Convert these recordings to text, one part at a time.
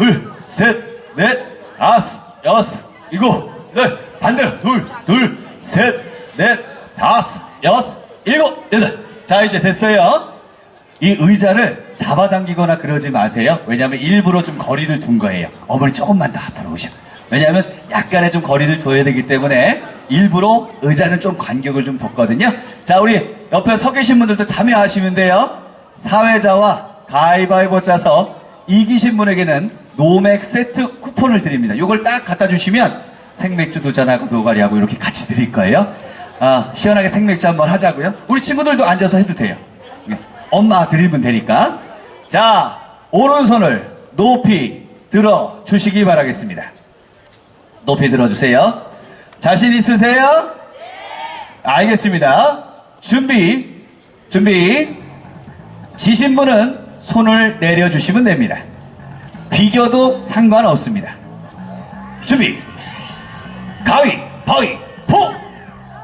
둘, 셋, 넷, 다섯, 여섯, 일곱, 여덟, 반대로 둘, 둘, 셋, 넷, 다섯, 여섯, 일곱, 여덟. 자, 이제 됐어요. 이 의자를 잡아당기거나 그러지 마세요. 왜냐하면 일부러 좀 거리를 둔 거예요. 어머니 조금만 더 앞으로 오셔. 왜냐하면 약간의 좀 거리를 둬야 되기 때문에 일부러 의자는 좀 간격을 좀 뒀거든요. 자, 우리 옆에 서 계신 분들도 참여하시면 돼요. 사회자와 가위바위보 짜서 이기신 분에게는 노맥 세트 쿠폰을 드립니다. 이걸 딱 갖다 주시면 생맥주 두 잔하고 노가리하고 이렇게 같이 드릴 거예요. 아, 시원하게 생맥주 한번 하자고요. 우리 친구들도 앉아서 해도 돼요. 예, 엄마 드리면 되니까. 자, 오른손을 높이 들어 주시기 바라겠습니다. 높이 들어주세요. 자신 있으세요? 알겠습니다. 준비, 준비. 지신 분은 손을 내려주시면 됩니다. 비겨도 상관없습니다. 준비. 가위, 바위, 포!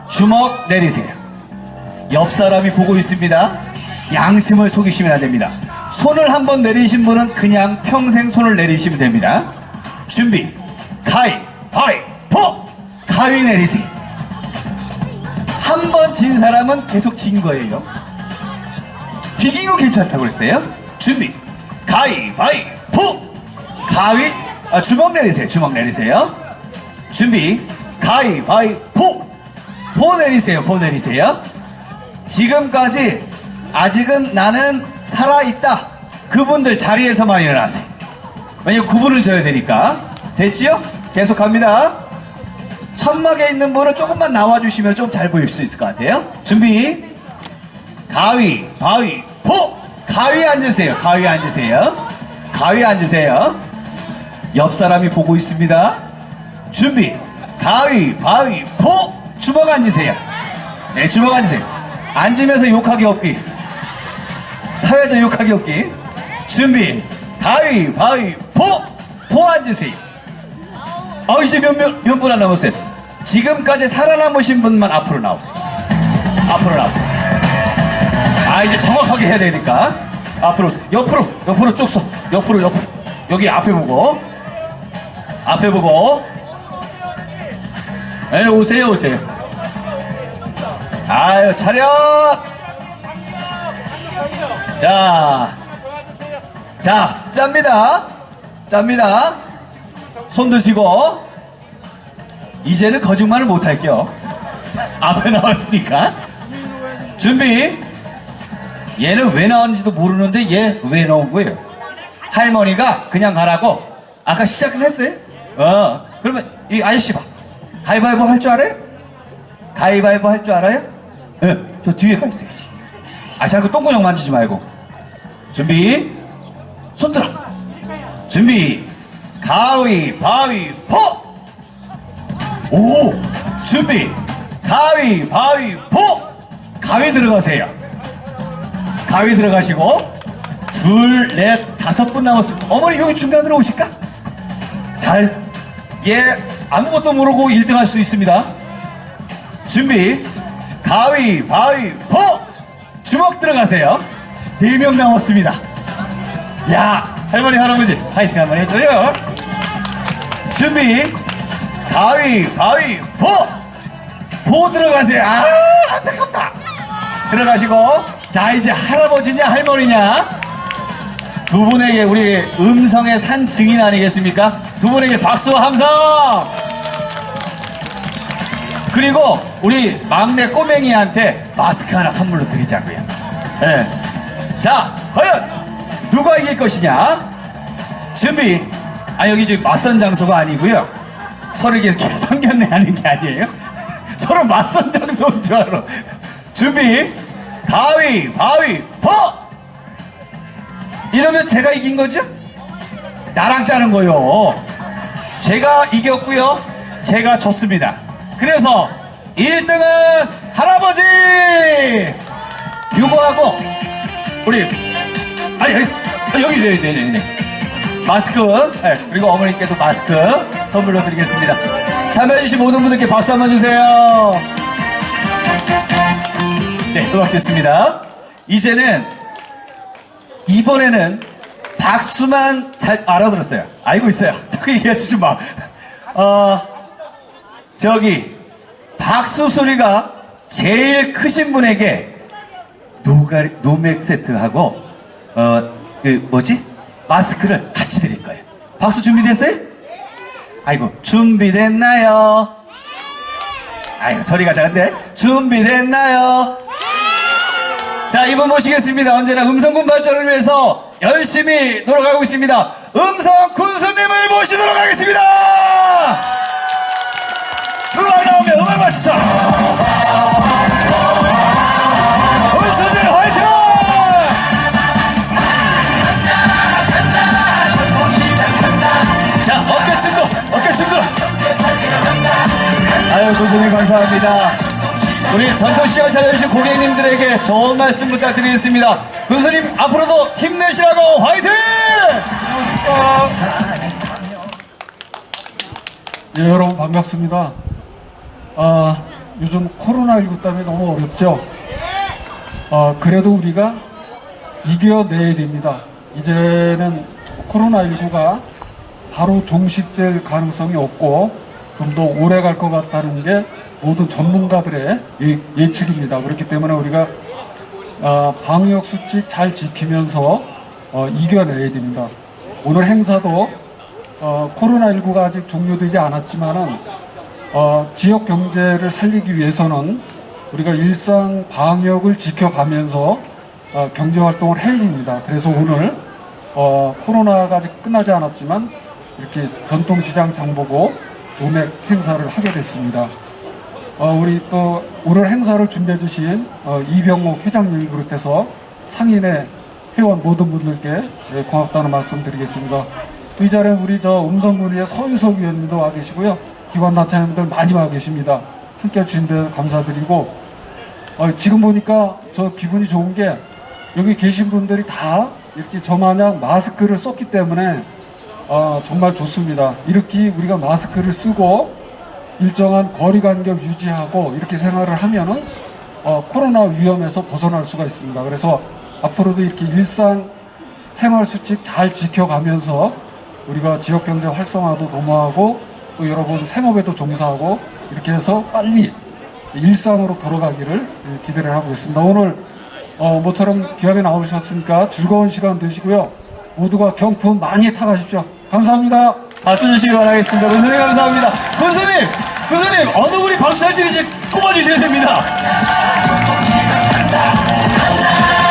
주먹 내리세요. 옆 사람이 보고 있습니다. 양심을 속이시면 안 됩니다. 손을 한번 내리신 분은 그냥 평생 손을 내리시면 됩니다. 준비. 가위, 바위, 포! 가위 내리세요. 한 번 진 사람은 계속 진 거예요. 비기고 괜찮다고 그랬어요. 준비. 가위, 바위, 포! 가위, 아, 주먹 내리세요. 주먹 내리세요. 준비. 가위, 바위, 포! 포 내리세요. 포 내리세요. 지금까지 아직은 나는 살아있다. 그분들 자리에서만 일어나세요. 왜냐면 구분을 져야 되니까. 됐지요? 계속 갑니다. 천막에 있는 분은 조금만 나와주시면 좀 잘 보일 수 있을 것 같아요. 준비. 가위, 바위, 포! 가위 앉으세요. 가위 앉으세요. 가위 앉으세요. 옆 사람이 보고 있습니다. 준비. 가위, 바위, 포! 주먹 앉으세요. 네, 주먹 앉으세요. 앉으면서 욕하기 없기. 사회자 욕하기 없기. 준비. 가위, 바위, 포! 포 앉으세요. 어, 이제 몇, 몇, 몇 분 안 남았어요. 지금까지 살아남으신 분만 앞으로 나오세요. 앞으로 나오세요. 아, 이제 정확하게 해야 되니까. 앞으로, 옆으로, 옆으로 쭉 서. 옆으로, 옆으로. 여기 앞에 보고. 앞에 보고. 에, 오세요, 오세요. 아유, 차렷! 자. 자, 짭니다. 짭니다. 손 드시고. 이제는 거짓말을 못 할게요. 앞에 나왔으니까. 준비. 얘는 왜 나왔는지도 모르는데 얘 왜 나온 거예요? 할머니가 그냥 가라고 아까 시작은 했어요? 어. 그러면 이 아저씨 봐. 가위바위보 할 줄 알아요? 가위바위보 할 줄 알아요? 예. 저 뒤에 가 있어야지. 아, 자꾸 똥구녕 만지지 말고. 준비. 손 들어. 준비. 가위, 바위, 포! 오! 준비! 가위, 바위, 포! 가위 들어가세요. 가위 들어가시고, 둘, 넷, 다섯 분 남았습니다. 어머니 여기 중간으로 오실까? 잘, 예, 아무것도 모르고 1등 할 수 있습니다. 준비. 가위, 바위, 포! 주먹 들어가세요. 네명 남았습니다. 야, 할머니, 할아버지, 파이팅 한번 해줘요. 준비. 가위, 바위, 포! 포 들어가세요. 아, 안타깝다. 들어가시고. 자, 이제 할아버지냐, 할머니냐. 두 분에게 우리 음성의 산 증인 아니겠습니까? 두 분에게 박수와 함성! 그리고 우리 막내 꼬맹이한테 마스크 하나 선물로 드리자고요. 예. 자, 과연 누가 이길 것이냐? 준비. 아, 여기 지금 맞선 장소가 아니고요. 서로 이게 상견례 하는 게 아니에요. 서로 맞선 장소인 줄 알아. 준비. 가위, 바위, 포! 이러면 제가 이긴 거죠? 나랑 짜는 거요. 제가 이겼고요. 제가 졌습니다. 그래서 1등은 할아버지! 요거하고 우리 아니 여기 여기 네, 네, 네, 네. 마스크 네, 그리고 어머니께도 마스크 선물로 드리겠습니다. 참여해주신 모든 분들께 박수 한번 주세요. 네, 음악 듣습니다. 이제는 이번에는 박수만 잘 알아들었어요. 알고 있어요. 자꾸 얘기하지 마. 어, 저기 박수 소리가 제일 크신 분에게 노가리, 노맥 세트하고 어, 그 뭐지? 마스크를 같이 드릴 거예요. 박수 준비됐어요? 아이고 준비됐나요? 아이고 소리가 작은데 준비됐나요? 자 이분 모시겠습니다. 언제나 음성군 발전을 위해서 열심히 노력하고 있습니다. 음성 군수님을 모시도록 하겠습니다. 음악 나오면 음악 마시죠. 군수님 화이팅! 자 어깨춤도 어깨춤도. 아유 군수님 감사합니다. 우리 전통시장 찾아주신 고객님들에게 좋은 말씀 부탁드리겠습니다. 군수님 앞으로도 힘내시라고 화이팅! 예, 여러분 반갑습니다. 아, 요즘 코로나19 때문에 너무 어렵죠? 아, 그래도 우리가 이겨내야 됩니다. 이제는 코로나19가 바로 종식될 가능성이 없고 좀 더 오래 갈 것 같다는 게 모든 전문가들의 예- 예측입니다. 그렇기 때문에 우리가 아, 방역 수칙 잘 지키면서 어, 이겨내야 됩니다. 오늘 행사도 어, 코로나19가 아직 종료되지 않았지만은 어, 지역 경제를 살리기 위해서는 우리가 일상 방역을 지켜가면서 어, 경제 활동을 해야 됩니다. 그래서 오늘 어, 코로나가 아직 끝나지 않았지만 이렇게 전통시장 장보고 도맥 행사를 하게 됐습니다. 어, 우리 또 오늘 행사를 준비해 주신 어, 이병옥 회장님을 비롯해서 상인의 회원 모든 분들께 예, 고맙다는 말씀 드리겠습니다. 또이 자리에 우리 저 음성군의 서유석 위원님도 와 계시고요. 기관단체님들 많이 와 계십니다. 함께 해주신 데 감사드리고 어, 지금 보니까 저 기분이 좋은 게 여기 계신 분들이 다 이렇게 저마냥 마스크를 썼기 때문에 어, 정말 좋습니다. 이렇게 우리가 마스크를 쓰고 일정한 거리 간격 유지하고 이렇게 생활을 하면은 어, 코로나 위험에서 벗어날 수가 있습니다. 그래서 앞으로도 이렇게 일상 생활 수칙 잘 지켜가면서 우리가 지역 경제 활성화도 도모하고 또 여러분 생업에도 종사하고 이렇게 해서 빨리 일상으로 돌아가기를 기대를 하고 있습니다. 오늘 어, 모처럼 기합에 나오셨으니까 즐거운 시간 되시고요. 모두가 경품 많이 타가십시오. 감사합니다. 박수 주시기 바라겠습니다. 군수님 감사합니다. 군수님! 군수님! 어느 분이 박수 잘 치는지 꼽아주셔야 됩니다.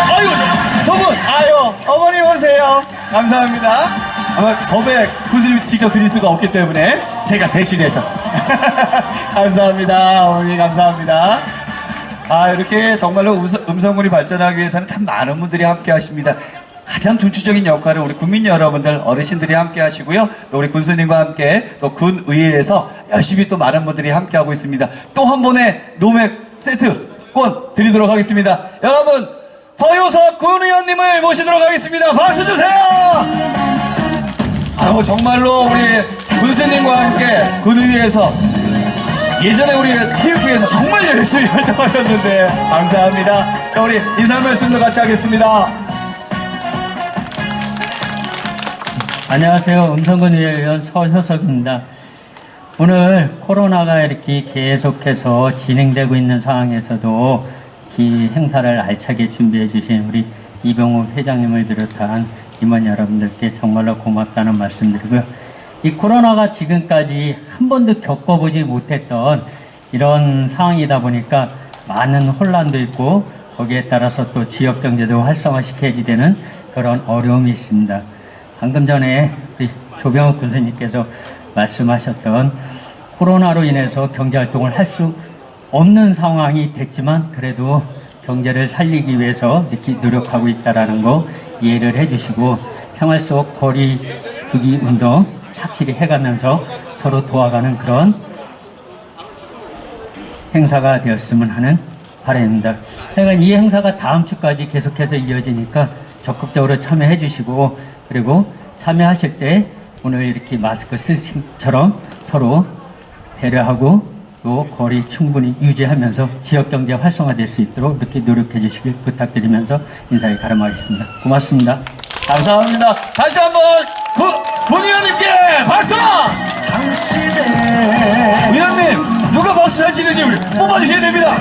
아이고, 저, 저분! 아유, 어머니 오세요. 감사합니다. 아마 법에 군수님이 직접 드릴 수가 없기 때문에 제가 대신해서. 감사합니다. 어머니 감사합니다. 아 이렇게 정말로 음성, 음성군이 발전하기 위해서는 참 많은 분들이 함께 하십니다. 가장 중추적인 역할을 우리 국민 여러분들 어르신들이 함께 하시고요. 또 우리 군수님과 함께 또 군의회에서 열심히 또 많은 분들이 함께 하고 있습니다. 또 한 번의 노맥 세트 권 드리도록 하겠습니다. 여러분 서효석 군의원님을 모시도록 하겠습니다. 박수 주세요. 아우 정말로 우리 군수님과 함께 군의회에서 예전에 우리 체육회에서 정말 열심히 활동하셨는데 감사합니다. 자, 우리 인사 말씀도 같이 하겠습니다. 안녕하세요. 음성군 의회의원 서효석입니다. 오늘 코로나가 이렇게 계속해서 진행되고 있는 상황에서도 이 행사를 알차게 준비해 주신 우리 이병욱 회장님을 비롯한 임원 여러분들께 정말로 고맙다는 말씀드리고요. 이 코로나가 지금까지 한 번도 겪어보지 못했던 이런 상황이다 보니까 많은 혼란도 있고 거기에 따라서 또 지역 경제도 활성화시켜야지 되는 그런 어려움이 있습니다. 방금 전에 우리 조병욱 군수님께서 말씀하셨던 코로나로 인해서 경제 활동을 할 수 없는 상황이 됐지만 그래도 경제를 살리기 위해서 이렇게 노력하고 있다라는 거 이해를 해주시고 생활 속 거리 두기 운동 착실히 해가면서 서로 도와가는 그런 행사가 되었으면 하는 바람입니다. 그러니까 이 행사가 다음 주까지 계속해서 이어지니까 적극적으로 참여해 주시고 그리고 참여하실 때 오늘 이렇게 마스크 쓸처럼 서로 배려하고 또 거리 충분히 유지하면서 지역 경제 활성화될 수 있도록 이렇게 노력해 주시길 부탁드리면서 인사에 가름하겠습니다. 고맙습니다. 감사합니다. 다시 한번 구, 군 의원님께 박수! 의원님, 누가 박수 우리 뽑아주셔야 됩니다.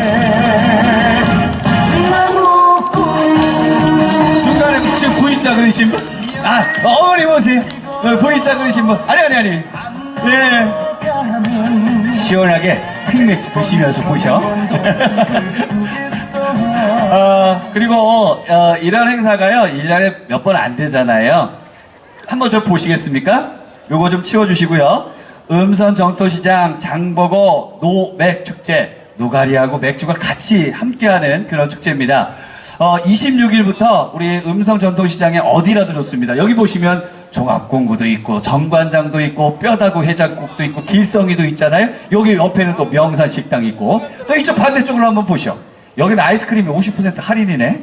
중간에 지금 그리신 분? 아, 어머니 오세요. 어, V자 그리신 분? 아니, 아니, 아니. 예. 시원하게 생맥주 드시면서 보셔. 어, 그리고 어, 이런 행사가요, 1년에 몇 번 안 되잖아요. 한번 좀 보시겠습니까? 요거 좀 치워주시고요. 음선 정토시장 장보고 노맥 축제 노가리하고 맥주가 같이 함께하는 그런 축제입니다. 어, 26일부터 우리 음성 전통시장에 어디라도 좋습니다. 여기 보시면 종합공구도 있고 정관장도 있고 뼈다구 해장국도 있고 길성이도 있잖아요. 여기 옆에는 또 명산식당 있고 또 이쪽 반대쪽으로 한번 보시오. 여기는 아이스크림이 50% 할인이네.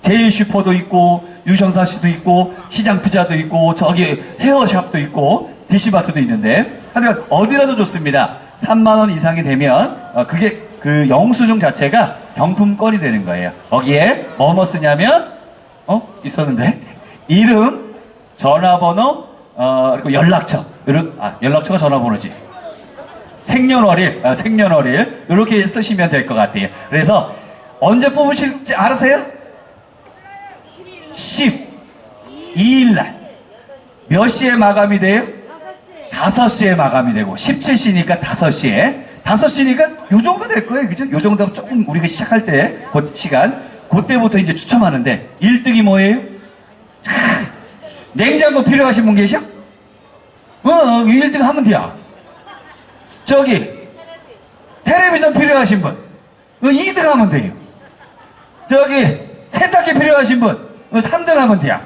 제일 슈퍼도 있고 유성사 씨도 있고 시장 피자도 있고 저기 헤어샵도 있고 디시마트도 있는데 하여튼 어디라도 좋습니다. 3만 원 이상이 되면 어, 그게 그 영수증 자체가 경품권이 되는 거예요. 거기에 뭐뭐 쓰냐면 어 있었는데 이름, 전화번호, 어 그리고 연락처 이런 아 연락처가 전화번호지. 생년월일, 아, 생년월일 이렇게 쓰시면 될 것 같아요. 그래서 언제 뽑으실지 알아세요? 12일 날. 몇 시에 마감이 돼요? 5시에 마감이 되고 17시니까 5시에 5시니까 요 정도 될 거예요. 그죠? 요 정도 조금 우리가 시작할 때 그 시간 그때부터 이제 추첨하는데 1등이 뭐예요? 차, 냉장고 필요하신 분 계셔? 어, 어 1등 하면 돼요. 저기 텔레비전 필요하신 분 어, 2등 하면 돼요. 저기 세탁기 필요하신 분 어, 3등 하면 돼요.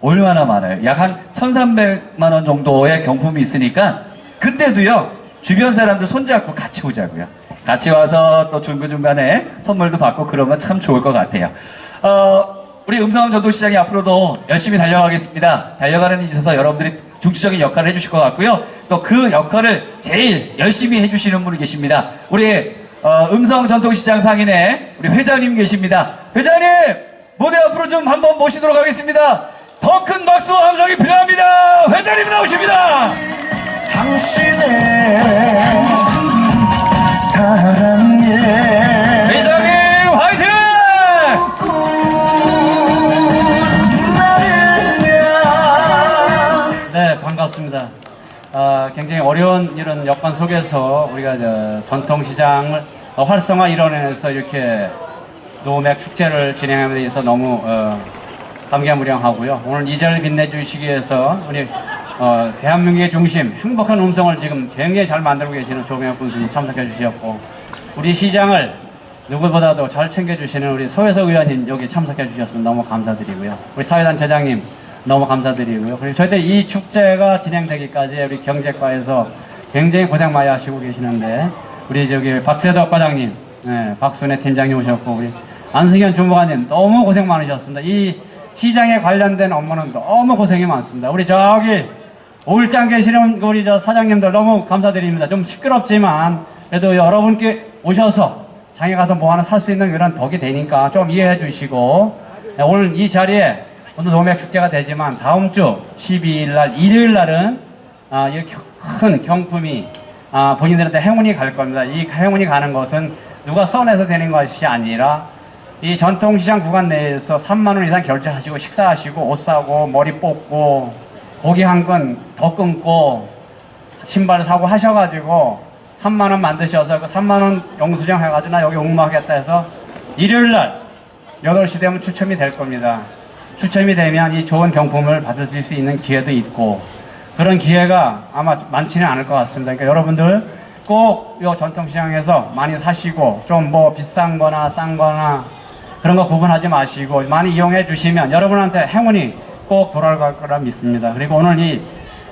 얼마나 많아요? 약 한 1,300만 원 정도의 경품이 있으니까 그때도요. 주변 사람들 손잡고 같이 오자고요. 같이 와서 또 중간중간에 선물도 받고 그러면 참 좋을 것 같아요. 어, 우리 음성 전도시장이 앞으로도 열심히 달려가겠습니다. 달려가는 데 있어서 여러분들이 중추적인 역할을 해주실 것 같고요. 또 그 역할을 제일 열심히 해주시는 분이 계십니다. 우리 어, 음성 전통시장 상인의 우리 회장님 계십니다. 회장님 무대 앞으로 좀 한번 모시도록 하겠습니다. 더 큰 박수와 함성이 필요합니다. 회장님 나오십니다. 당신의 사랑에 회장님 화이팅! 나를 네, 반갑습니다. 아, 굉장히 어려운 이런 여건 속에서 우리가 저 전통시장을 어, 활성화 이뤄내서 이렇게 노맥 축제를 데 있어서 너무 어, 감개무량하고요. 오늘 이 자리를 빛내주시기 위해서 우리 어, 대한민국의 중심, 행복한 음성을 지금 굉장히 잘 만들고 계시는 조명혁 군수님 참석해 주셨고 우리 시장을 누구보다도 잘 챙겨주시는 우리 서혜석 의원님 여기 참석해 주셨으면 너무 감사드리고요. 우리 사회단 재장님 너무 감사드리고요. 그리고 저희들 이 축제가 진행되기까지 우리 경제과에서 굉장히 고생 많이 하시고 계시는데 우리 저기 박세덕 과장님, 네, 박순애 팀장님 오셨고 우리 안승현 주무관님 너무 고생 많으셨습니다. 이 시장에 관련된 업무는 너무 고생이 많습니다. 우리 저기 올장 계시는 우리 저 사장님들 너무 감사드립니다. 좀 시끄럽지만 그래도 여러분께 오셔서 장에 가서 뭐 하나 살 수 있는 그런 덕이 되니까 좀 이해해 주시고 네, 오늘 이 자리에 오늘 노맥 축제가 되지만 다음 주 12일 날 일요일 날은 아, 이렇게 큰 경품이 아, 본인들한테 행운이 갈 겁니다. 이 행운이 가는 것은 누가 써내서 되는 것이 아니라 이 전통시장 구간 내에서 3만 원 이상 결제하시고 식사하시고 옷 사고 머리 뽑고 고기 한 건 더 끊고 신발 사고 하셔가지고 3만 원 만드셔서 그 3만 원 영수증 해가지고 나 여기 응모하겠다 해서 일요일 날 8시 되면 추첨이 될 겁니다. 추첨이 되면 이 좋은 경품을 받을 수 있는 기회도 있고 그런 기회가 아마 많지는 않을 것 같습니다. 그러니까 여러분들 꼭 이 전통시장에서 많이 사시고 좀 뭐 비싼 거나 싼 거나 그런 거 구분하지 마시고 많이 이용해 주시면 여러분한테 행운이 꼭 돌아갈 거라 믿습니다. 그리고 오늘 이,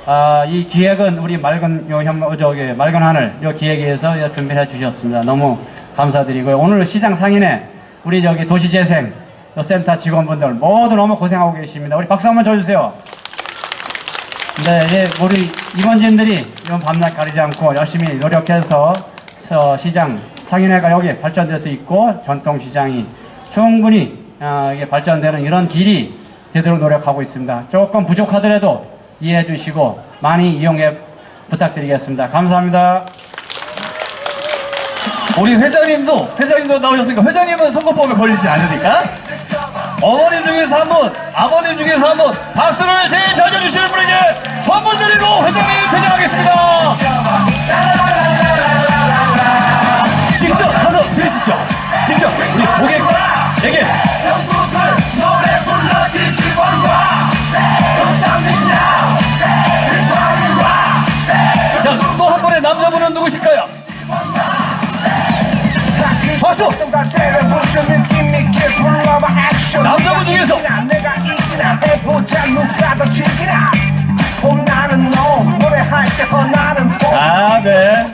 아, 이 기획은 우리 맑은 요 현, 어, 저기 맑은 하늘 요 기획에서 준비해 주셨습니다. 너무 감사드리고요. 오늘 시장 상인회 우리 저기 도시재생 요 센터 직원분들 모두 너무 고생하고 계십니다. 우리 박수 한번 쳐주세요. 네, 예, 우리 임원진들이 이번 밤낮 가리지 않고 열심히 노력해서 저 시장 상인회가 여기 발전돼서 있고 전통시장이 충분히 어, 이게 발전되는 이런 길이 제대로 노력하고 있습니다. 조금 부족하더라도 이해해 주시고 많이 이용해 부탁드리겠습니다. 감사합니다. 우리 회장님도 회장님도 나오셨으니까 회장님은 선거법에 걸리지 않으니까 어머님 중에서 한 분, 아버님 중에서 한 분 박수를 제일 잘 쳐주시는 분에게 선물 드리고 회장님 퇴장하겠습니다. 직접 가서 드리시죠. 직접 우리 고객에게 박수! 남자분 중에서 내가 이기나 해보자 누가 더 즐기나 봄나는 너 노래할 때더 나는 봄 아, 네.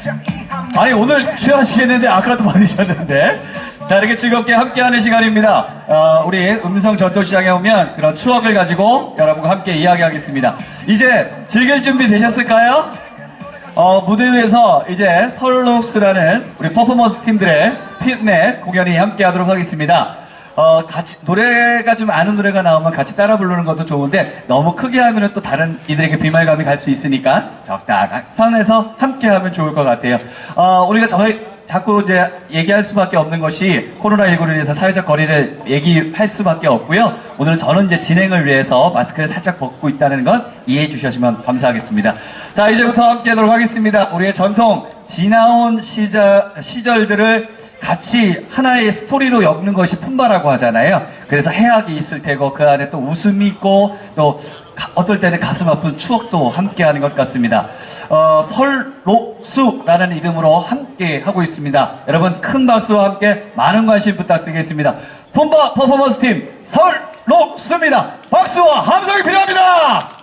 아니, 오늘 취하시겠는데, 아까도 받으셨는데. 자, 이렇게 즐겁게 함께하는 시간입니다. 어, 우리 음성 전통시장에 오면 그런 추억을 가지고 여러분과 함께 이야기하겠습니다. 이제 즐길 준비 되셨을까요? 어, 무대 위에서 이제 설록스라는 우리 퍼포먼스 팀들의 핏넷 공연이 함께 하도록 하겠습니다. 어, 같이, 노래가 좀 아는 노래가 나오면 같이 따라 부르는 것도 좋은데 너무 크게 하면 또 다른 이들에게 비말감이 갈 수 있으니까 적당한 선에서 함께 하면 좋을 것 같아요. 어, 우리가 저희 자꾸 이제 얘기할 수밖에 없는 것이 코로나19로 인해서 사회적 거리를 얘기할 수밖에 없고요. 오늘 저는 이제 진행을 위해서 마스크를 살짝 벗고 있다는 건 이해해 주시면 감사하겠습니다. 자, 이제부터 함께 하도록 하겠습니다. 우리의 전통, 지나온 시절, 시절들을 같이 하나의 스토리로 엮는 것이 품바라고 하잖아요. 그래서 해악이 있을 테고 그 안에 또 웃음이 있고 또 가- 어떨 때는 가슴 아픈 추억도 함께 하는 것 같습니다. 어, 설로수라는 이름으로 함께 하고 있습니다. 여러분 큰 박수와 함께 많은 관심 부탁드리겠습니다. 품바 퍼포먼스 팀 설로수입니다. 박수와 함성이 필요합니다.